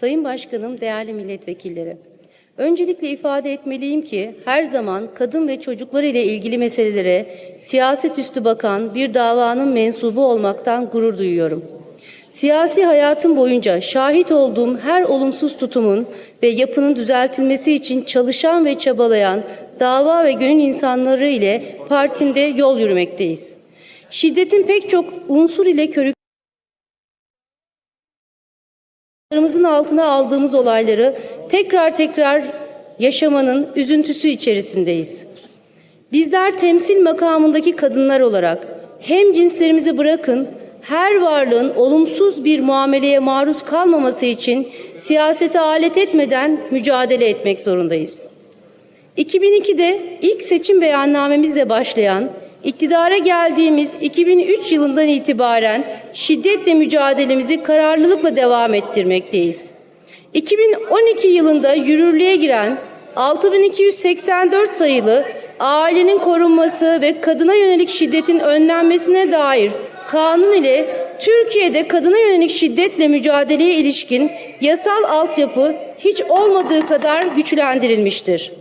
Sayın Başkanım, değerli milletvekilleri. Öncelikle ifade etmeliyim ki her zaman kadın ve çocuklar ile ilgili meselelere siyaset üstü bakan bir davanın mensubu olmaktan gurur duyuyorum. Siyasi hayatım boyunca şahit olduğum her olumsuz tutumun ve yapının düzeltilmesi için çalışan ve çabalayan dava ve gönül insanları ile partimde yol yürümekteyiz. Şiddetin pek çok unsur ile körük Ayaklarımızın altına aldığımız olayları tekrar tekrar yaşamanın üzüntüsü içerisindeyiz. Bizler temsil makamındaki kadınlar olarak hem cinslerimizi bırakın her varlığın olumsuz bir muameleye maruz kalmaması için siyasete alet etmeden mücadele etmek zorundayız. 2002'de ilk seçim beyannamemizle başlayan, iktidara geldiğimiz 2003 yılından itibaren şiddetle mücadelemizi kararlılıkla devam ettirmekteyiz. 2012 yılında yürürlüğe giren 6284 sayılı ailenin korunması ve kadına yönelik şiddetin önlenmesine dair kanun ile Türkiye'de kadına yönelik şiddetle mücadeleye ilişkin yasal altyapı hiç olmadığı kadar güçlendirilmiştir.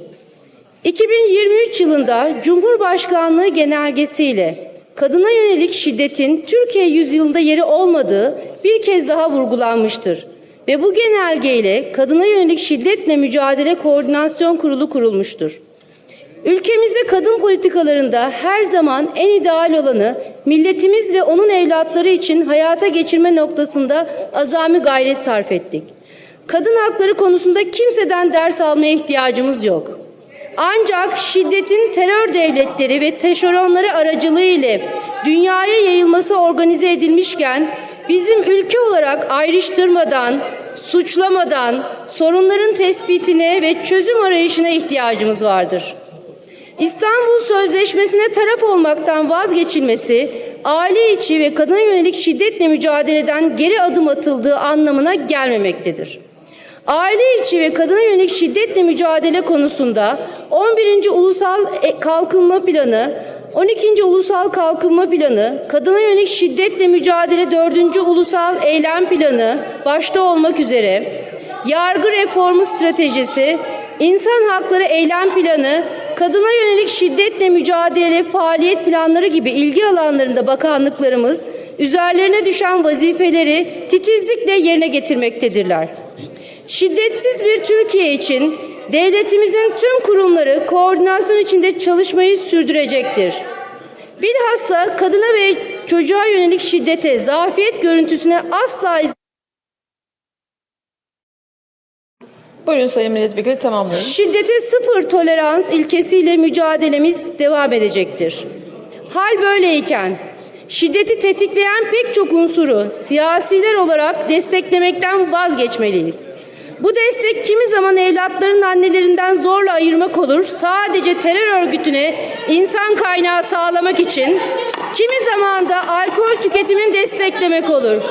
2023 yılında Cumhurbaşkanlığı genelgesiyle kadına yönelik şiddetin Türkiye yüzyılında yeri olmadığı bir kez daha vurgulanmıştır. Ve bu genelgeyle kadına yönelik şiddetle mücadele koordinasyon kurulu kurulmuştur. Ülkemizde kadın politikalarında her zaman en ideal olanı milletimiz ve onun evlatları için hayata geçirme noktasında azami gayret sarf ettik. Kadın hakları konusunda kimseden ders almaya ihtiyacımız yok. Ancak şiddetin terör devletleri ve teşeronları aracılığı ile dünyaya yayılması organize edilmişken bizim ülke olarak ayrıştırmadan, suçlamadan sorunların tespitine ve çözüm arayışına ihtiyacımız vardır. İstanbul Sözleşmesi'ne taraf olmaktan vazgeçilmesi, aile içi ve kadına yönelik şiddetle mücadeleden geri adım atıldığı anlamına gelmemektedir. Aile içi ve kadına yönelik şiddetle mücadele konusunda 11. Ulusal E- Kalkınma Planı, 12. Ulusal Kalkınma Planı, kadına yönelik şiddetle mücadele 4. Ulusal Eylem Planı başta olmak üzere yargı reformu stratejisi, insan hakları eylem planı, kadına yönelik şiddetle mücadele faaliyet planları gibi ilgi alanlarında bakanlıklarımız üzerlerine düşen vazifeleri titizlikle yerine getirmektedirler. Şiddetsiz bir Türkiye için devletimizin tüm kurumları koordinasyon içinde çalışmayı sürdürecektir. Bilhassa kadına ve çocuğa yönelik şiddete, zafiyet görüntüsüne asla izin Buyurun Sayın Milletvekili tamamlayın. Şiddete sıfır tolerans ilkesiyle mücadelemiz devam edecektir. Hal böyleyken şiddeti tetikleyen pek çok unsuru siyasiler olarak desteklemekten vazgeçmeliyiz. Bu destek kimi zaman evlatların annelerinden zorla ayırmak olur, sadece terör örgütüne insan kaynağı sağlamak için, kimi zaman da alkol tüketimini desteklemek olur.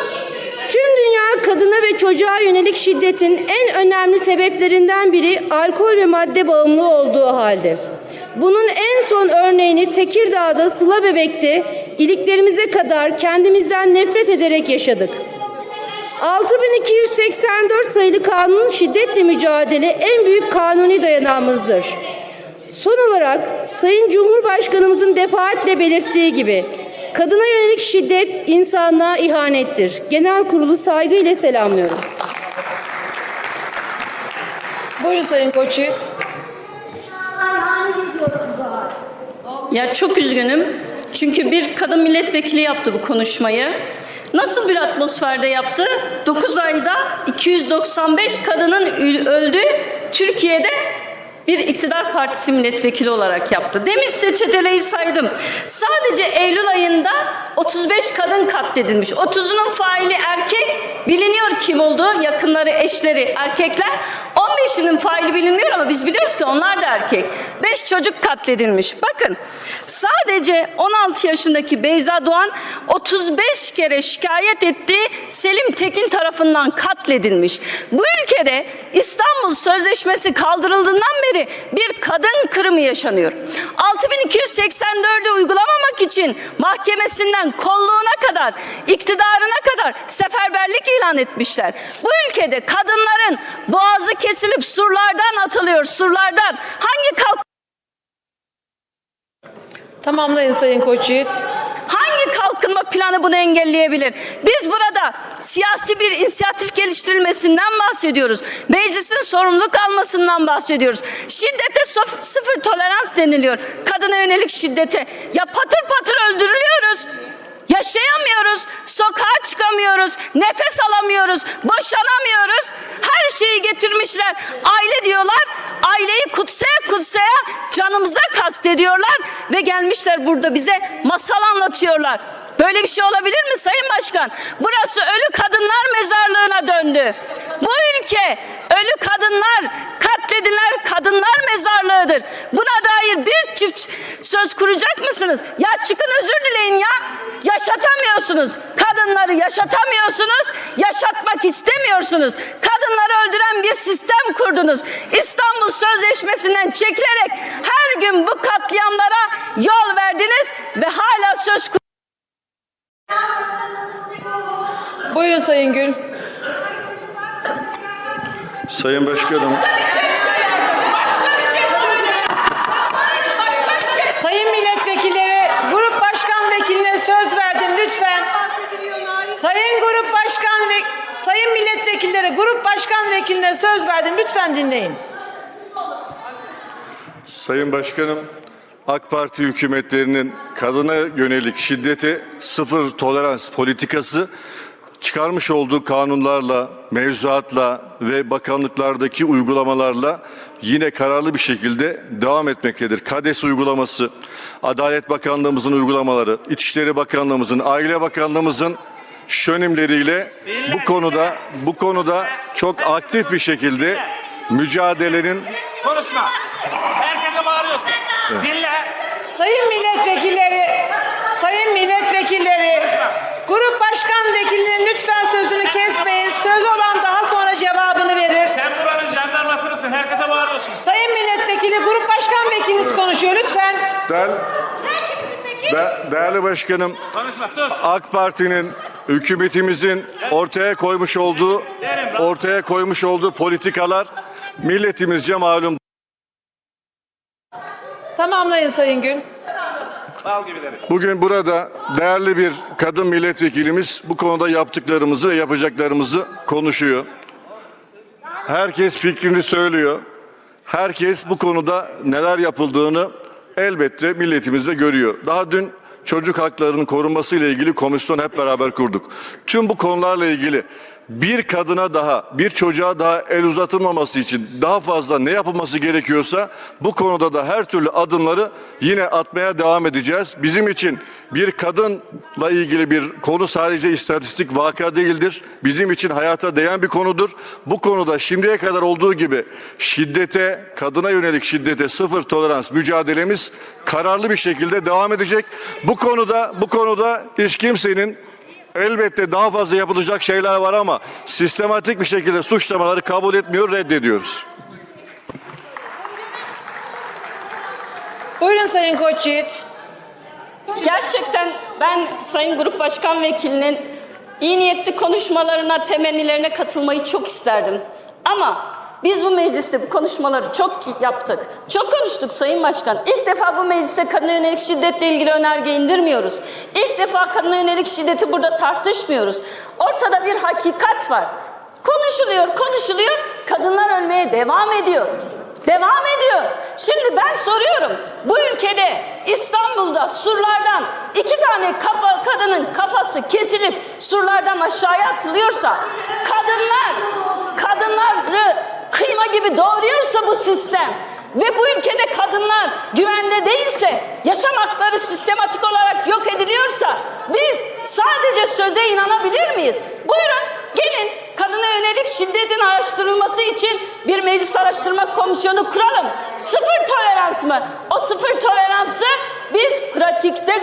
Tüm dünya kadına ve çocuğa yönelik şiddetin en önemli sebeplerinden biri alkol ve madde bağımlılığı olduğu halde. Bunun en son örneğini Tekirdağ'da Sıla Bebek'te iliklerimize kadar kendimizden nefret ederek yaşadık. 6284 sayılı kanun şiddetle mücadele en büyük kanuni dayanağımızdır. Son olarak Sayın Cumhurbaşkanımızın defaatle belirttiği gibi kadına yönelik şiddet insanlığa ihanettir. Genel kurulu saygıyla selamlıyorum. Buyurun Sayın Koçyiğit. Ya çok üzgünüm. Çünkü bir kadın milletvekili yaptı bu konuşmayı. Nasıl bir atmosferde yaptı? 9 ayda 295 kadının öldü. Türkiye'de bir iktidar partisi milletvekili olarak yaptı. Demin size çeteleyi saydım. Sadece Eylül ayında 35 kadın katledilmiş. 30'unun faili erkek biliniyor kim olduğu yakınları eşleri erkekler. 15'inin faili bilinmiyor ama biz biliyoruz ki onlar da erkek. 5 çocuk katledilmiş. Bakın sadece 16 yaşındaki Beyza Doğan 35 kere şikayet etti. Selim Tekin tarafından katledilmiş. Bu ülkede İstanbul Sözleşmesi kaldırıldığından beri bir kadın kırımı yaşanıyor. 6 6284'ü uygulamamak için mahkemesinden kolluğuna kadar, iktidarına kadar seferberlik ilan etmişler. Bu ülkede kadınların boğazı kesilip surlardan atılıyor, surlardan. Hangi kalk Tamamlayın Sayın Koç Yiğit. Hangi kalkınma planı bunu engelleyebilir? Biz burada siyasi bir inisiyatif geliştirilmesinden bahsediyoruz. Meclisin sorumluluk almasından bahsediyoruz. Şiddete sıfır tolerans deniliyor. Kadına yönelik şiddete. Ya patır patır öldürülüyoruz. Yaşayamıyoruz, sokağa çıkamıyoruz, nefes alamıyoruz, boşanamıyoruz. Her şeyi getirmişler. Aile diyorlar, aileyi kutsaya kutsaya canımıza kastediyorlar ve gelmişler burada bize masal anlatıyorlar. Böyle bir şey olabilir mi Sayın Başkan? Burası ölü kadınlar mezarlığına döndü. Bu ülke ölü kadınlar, katledilen kadınlar mezarlığıdır. Buna dair bir çift söz kuracak mısınız? Ya çıkın özür dileyin ya. Yaşatamıyorsunuz. Kadınları yaşatamıyorsunuz. Yaşatmak istemiyorsunuz. Kadınları öldüren bir sistem kurdunuz. İstanbul Sözleşmesi'nden çekilerek her gün bu katliamlara yol verdiniz ve hala söz Buyurun Sayın Gül. Sayın Başkanım, Sayın milletvekilleri, grup başkan vekiline söz verdim lütfen. Sayın grup başkan ve sayın milletvekilleri, grup başkan vekiline söz verdim lütfen dinleyin. Sayın Başkanım, AK Parti hükümetlerinin kadına yönelik şiddete sıfır tolerans politikası çıkarmış olduğu kanunlarla, mevzuatla ve bakanlıklardaki uygulamalarla yine kararlı bir şekilde devam etmektedir. KADES uygulaması, Adalet Bakanlığımızın uygulamaları, İçişleri Bakanlığımızın, Aile Bakanlığımızın şönimleriyle bu konuda bu konuda çok aktif bir şekilde mücadelenin Konuşma. Herkese bağırıyorsun. Dinle. Sayın milletvekilleri, sayın milletvekilleri, grup başkan vekilinin lütfen sözünü kesmeyin. Söz olan daha sonra cevabını verir. Sen buranın jandarması mısın? Herkese bağırıyorsun. Sayın milletvekili, grup başkan vekiliniz konuşuyor lütfen. de- değerli başkanım Konuşma. AK Parti'nin hükümetimizin ortaya koymuş olduğu ortaya koymuş olduğu politikalar milletimizce malum. Tamamlayın Sayın Gül. Bugün burada değerli bir kadın milletvekilimiz bu konuda yaptıklarımızı ve yapacaklarımızı konuşuyor. Herkes fikrini söylüyor. Herkes bu konuda neler yapıldığını elbette milletimizde görüyor. Daha dün çocuk haklarının korunması ile ilgili komisyon hep beraber kurduk. Tüm bu konularla ilgili bir kadına daha, bir çocuğa daha el uzatılmaması için daha fazla ne yapılması gerekiyorsa bu konuda da her türlü adımları yine atmaya devam edeceğiz. Bizim için bir kadınla ilgili bir konu sadece istatistik vaka değildir. Bizim için hayata değen bir konudur. Bu konuda şimdiye kadar olduğu gibi şiddete, kadına yönelik şiddete sıfır tolerans mücadelemiz kararlı bir şekilde devam edecek. Bu konuda bu konuda hiç kimsenin Elbette daha fazla yapılacak şeyler var ama sistematik bir şekilde suçlamaları kabul etmiyor, reddediyoruz. Buyurun Sayın Koç Yiğit. Gerçekten ben Sayın Grup Başkan Vekilinin iyi niyetli konuşmalarına, temennilerine katılmayı çok isterdim. Ama biz bu mecliste bu konuşmaları çok yaptık. Çok konuştuk Sayın Başkan. İlk defa bu meclise kadına yönelik şiddetle ilgili önerge indirmiyoruz. İlk defa kadına yönelik şiddeti burada tartışmıyoruz. Ortada bir hakikat var. Konuşuluyor, konuşuluyor. Kadınlar ölmeye devam ediyor. Devam ediyor. Şimdi ben soruyorum. Bu ülkede İstanbul'da surlardan iki tane kafa, kadının kafası kesilip surlardan aşağıya atılıyorsa kadınlar kadınları kıyma gibi doğuruyorsa bu sistem ve bu ülkede kadınlar güvende değilse, yaşam hakları sistematik olarak yok ediliyorsa biz sadece söze inanabilir miyiz? Buyurun gelin kadına yönelik şiddetin araştırılması için bir meclis araştırma komisyonu kuralım. Sıfır tolerans mı? O sıfır toleransı biz pratikte